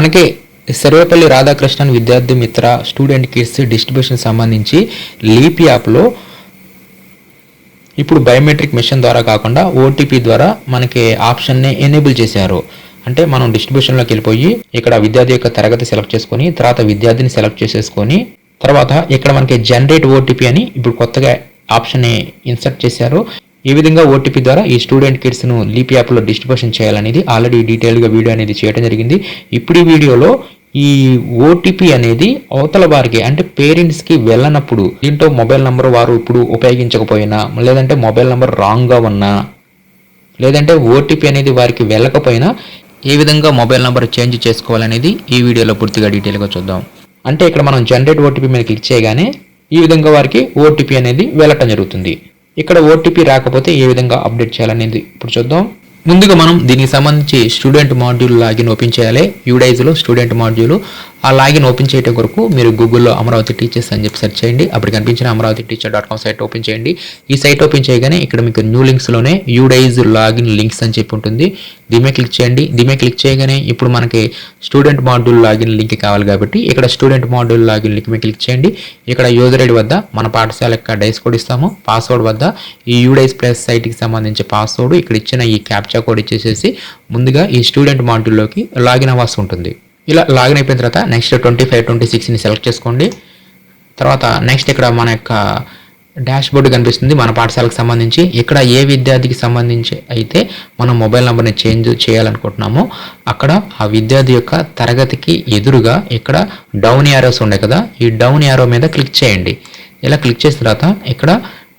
మనకి Sarvepalli Radhakrishnan Vidyarthi Mitra student kits distribution సంబంధించి leap యాప్లో ఇప్పుడు బయోమెట్రిక్ మిషన్ ద్వారా కాకుండా ఓటీపీ ద్వారా మనకి ఆప్షన్ని ఎనేబుల్ చేశారు. అంటే మనం డిస్ట్రిబ్యూషన్లోకి వెళ్ళిపోయి ఇక్కడ విద్యార్థి యొక్క తరగతి సెలెక్ట్ చేసుకొని తర్వాత విద్యార్థిని సెలెక్ట్ చేసేసుకొని తర్వాత ఇక్కడ మనకి జనరేట్ ఓటీపీ అని ఇప్పుడు కొత్తగా ఆప్షన్ని ఇన్సర్ట్ చేశారు. ఈ విధంగా ఓటీపీ ద్వారా ఈ స్టూడెంట్ కిట్స్ను లీప్ యాప్లో డిస్ట్రిబ్యూషన్ చేయాలనేది ఆల్రెడీ డీటెయిల్గా వీడియో అనేది చేయడం జరిగింది. ఇప్పుడు ఈ వీడియోలో ఈ ఓటీపీ అనేది అవతల వారికి అంటే పేరెంట్స్కి వెళ్ళనప్పుడు దీంట్లో మొబైల్ నెంబర్ వారు ఇప్పుడు ఉపయోగించకపోయినా లేదంటే మొబైల్ నెంబర్ రాంగ్గా ఉన్నా లేదంటే ఓటీపీ అనేది వారికి వెళ్ళకపోయినా ఏ విధంగా మొబైల్ నెంబర్ చేంజ్ చేసుకోవాలనేది ఈ వీడియోలో పూర్తిగా డీటెయిల్గా చూద్దాం. అంటే ఇక్కడ మనం జనరేట్ ఓటీపీ మీద క్లిక్ చేయగానే ఈ విధంగా వారికి ఓటీపీ అనేది వెళ్ళటం జరుగుతుంది. ఇక్కడ ఓటీపీ రాకపోతే ఏ విధంగా అప్డేట్ చేయాలనేది ఇప్పుడు చూద్దాం. ముందుగా మనం దీనికి సంబంధించి స్టూడెంట్ మాడ్యూల్ లాగిన్ ఓపెన్ చేయాలి. యూడైజ్లో స్టూడెంట్ మాడ్యూల్. ఆ లాగిన్ ఓపెన్ చేయడం కొరకు మీరు గూగుల్లో అమరావతి టీచర్స్ అని చెప్పి సెర్చ్ చేయండి. అప్పుడు కనిపించిన Amaravati teacher dot com site open చేయండి. ఈ సైట్ ఓపెన్ చేయగానే ఇక్కడ మీకు న్యూ లింక్స్లోనే యూడైజ్ లాగిన్ లింక్స్ అని చెప్పి ఉంటుంది. దీమే క్లిక్ చేయండి. దీమే క్లిక్ చేయగానే ఇప్పుడు మనకి స్టూడెంట్ మాడ్యూల్ లాగిన్ లింక్ కావాలి కాబట్టి ఇక్కడ స్టూడెంట్ మాడ్యూల్ లాగిన్ లింక్ మీద క్లిక్ చేయండి. ఇక్కడ యూజర్ ఐడి వద్ద మన పాఠశాల యొక్క డైస్ కోడ్ ఇస్తాము. పాస్వర్డ్ వద్ద ఈ యూడైస్ ప్లస్ సైట్కి సంబంధించి పాస్వర్డ్ ఇక్కడ ఇచ్చిన ఈ క్యాప్చా కోడ్ ఇచ్చేసేసి ముందుగా ఈ స్టూడెంట్ మాడ్యూల్లోకి లాగిన్ అవ్వాల్సి ఉంటుంది. ఇలా లాగిన్ అయిపోయిన తర్వాత నెక్స్ట్ ట్వంటీ ఫైవ్ ట్వంటీ సిక్స్ని సెలెక్ట్ చేసుకోండి. తర్వాత నెక్స్ట్ ఇక్కడ మన యొక్క డాష్ బోర్డు కనిపిస్తుంది మన పాఠశాలకు సంబంధించి. ఇక్కడ ఏ విద్యార్థికి సంబంధించి అయితే మనం మొబైల్ నెంబర్ని చేంజ్ చేయాలనుకుంటున్నామో అక్కడ ఆ విద్యార్థి యొక్క తరగతికి ఎదురుగా ఇక్కడ డౌన్ యారోస్ ఉన్నాయి కదా ఈ డౌన్ యారో మీద క్లిక్ చేయండి. ఇలా క్లిక్ చేసిన తర్వాత ఇక్కడ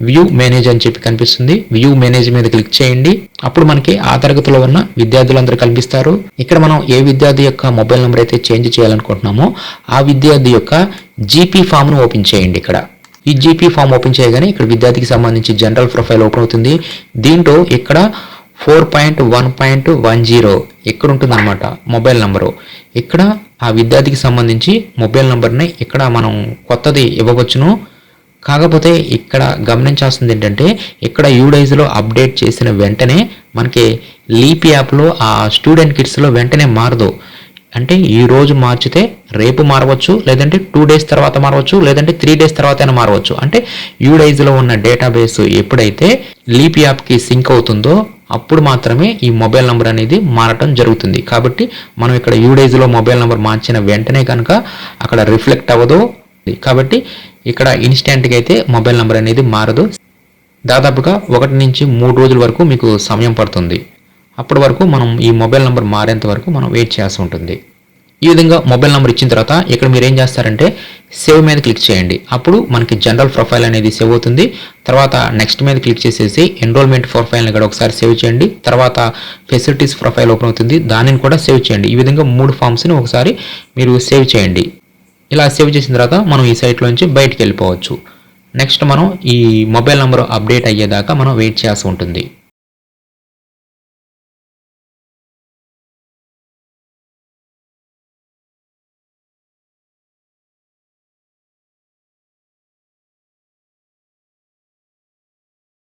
వ్యూ మేనేజ్ అని చెప్పి కనిపిస్తుంది. వ్యూ మేనేజ్ మీద క్లిక్ చేయండి. అప్పుడు మనకి ఆ తరగతిలో ఉన్న విద్యార్థులందరూ కనిపిస్తారు ఇక్కడ మనం ఏ విద్యార్థి యొక్క మొబైల్ నెంబర్ అయితే చేంజ్ చేయాలనుకుంటున్నామో ఆ విద్యార్థి యొక్క జీపీ ఫామ్ను ఓపెన్ చేయండి ఇక్కడ. ఈ జీపీ ఫామ్ ఓపెన్ చేయగానే ఇక్కడ విద్యార్థికి సంబంధించి జనరల్ ప్రొఫైల్ ఓపెన్ అవుతుంది. దీంట్లో ఇక్కడ four point one point one zero ఇక్కడ ఉంటుందన్నమాట మొబైల్ నెంబరు ఇక్కడ ఆ విద్యార్థికి సంబంధించి మొబైల్ నెంబర్ని ఇక్కడ మనం కొత్తది ఇవ్వవచ్చును. కాకపోతే ఇక్కడ గమనించాల్సింది ఏంటంటే ఇక్కడ యూడైజ్లో అప్డేట్ చేసిన వెంటనే మనకి లీప్ యాప్లో ఆ స్టూడెంట్ కిట్స్లో వెంటనే మారదు. అంటే ఈ రోజు మార్చితే రేపు మారవచ్చు లేదంటే టూ డేస్ తర్వాత మారవచ్చు లేదంటే త్రీ డేస్ తర్వాత అయినా మారవచ్చు. అంటే యూడైజ్లో ఉన్న డేటాబేస్ ఎప్పుడైతే లీప్ యాప్కి సింక్ అవుతుందో అప్పుడు మాత్రమే ఈ మొబైల్ నెంబర్ అనేది మారటం జరుగుతుంది. కాబట్టి మనం ఇక్కడ యూడైజ్లో మొబైల్ నెంబర్ మార్చిన వెంటనే కనుక అక్కడ రిఫ్లెక్ట్ అవ్వదు. కాబట్టి ఇక్కడ ఇన్స్టెంట్గా అయితే మొబైల్ నెంబర్ అనేది మారదు. దాదాపుగా ఒకటి నుంచి మూడు రోజుల వరకు మీకు సమయం పడుతుంది. అప్పటి వరకు మనం ఈ మొబైల్ నెంబర్ మారేంత వరకు మనం వెయిట్ చేయాల్సి ఉంటుంది. ఈ విధంగా మొబైల్ నెంబర్ ఇచ్చిన తర్వాత ఇక్కడ మీరు ఏం చేస్తారంటే సేవ్ మీద క్లిక్ చేయండి. అప్పుడు మనకి జనరల్ ప్రొఫైల్ అనేది సేవ్ అవుతుంది. తర్వాత నెక్స్ట్ మీద క్లిక్ చేసేసి ఎన్రోల్మెంట్ ప్రొఫైల్ని కూడా ఒకసారి సేవ్ చేయండి. తర్వాత ఫెసిలిటీస్ ప్రొఫైల్ ఓపెన్ అవుతుంది. దానిని కూడా సేవ్ చేయండి. ఈ విధంగా మూడు ఫామ్స్ని ఒకసారి మీరు సేవ్ చేయండి. ఇలా సేవ్ చేసిన తర్వాత మనం ఈ సైట్లోంచి బయటికి వెళ్ళిపోవచ్చు. నెక్స్ట్ మనం ఈ మొబైల్ నెంబర్ అప్డేట్ అయ్యేదాకా మనం వెయిట్ చేయాల్సి ఉంటుంది.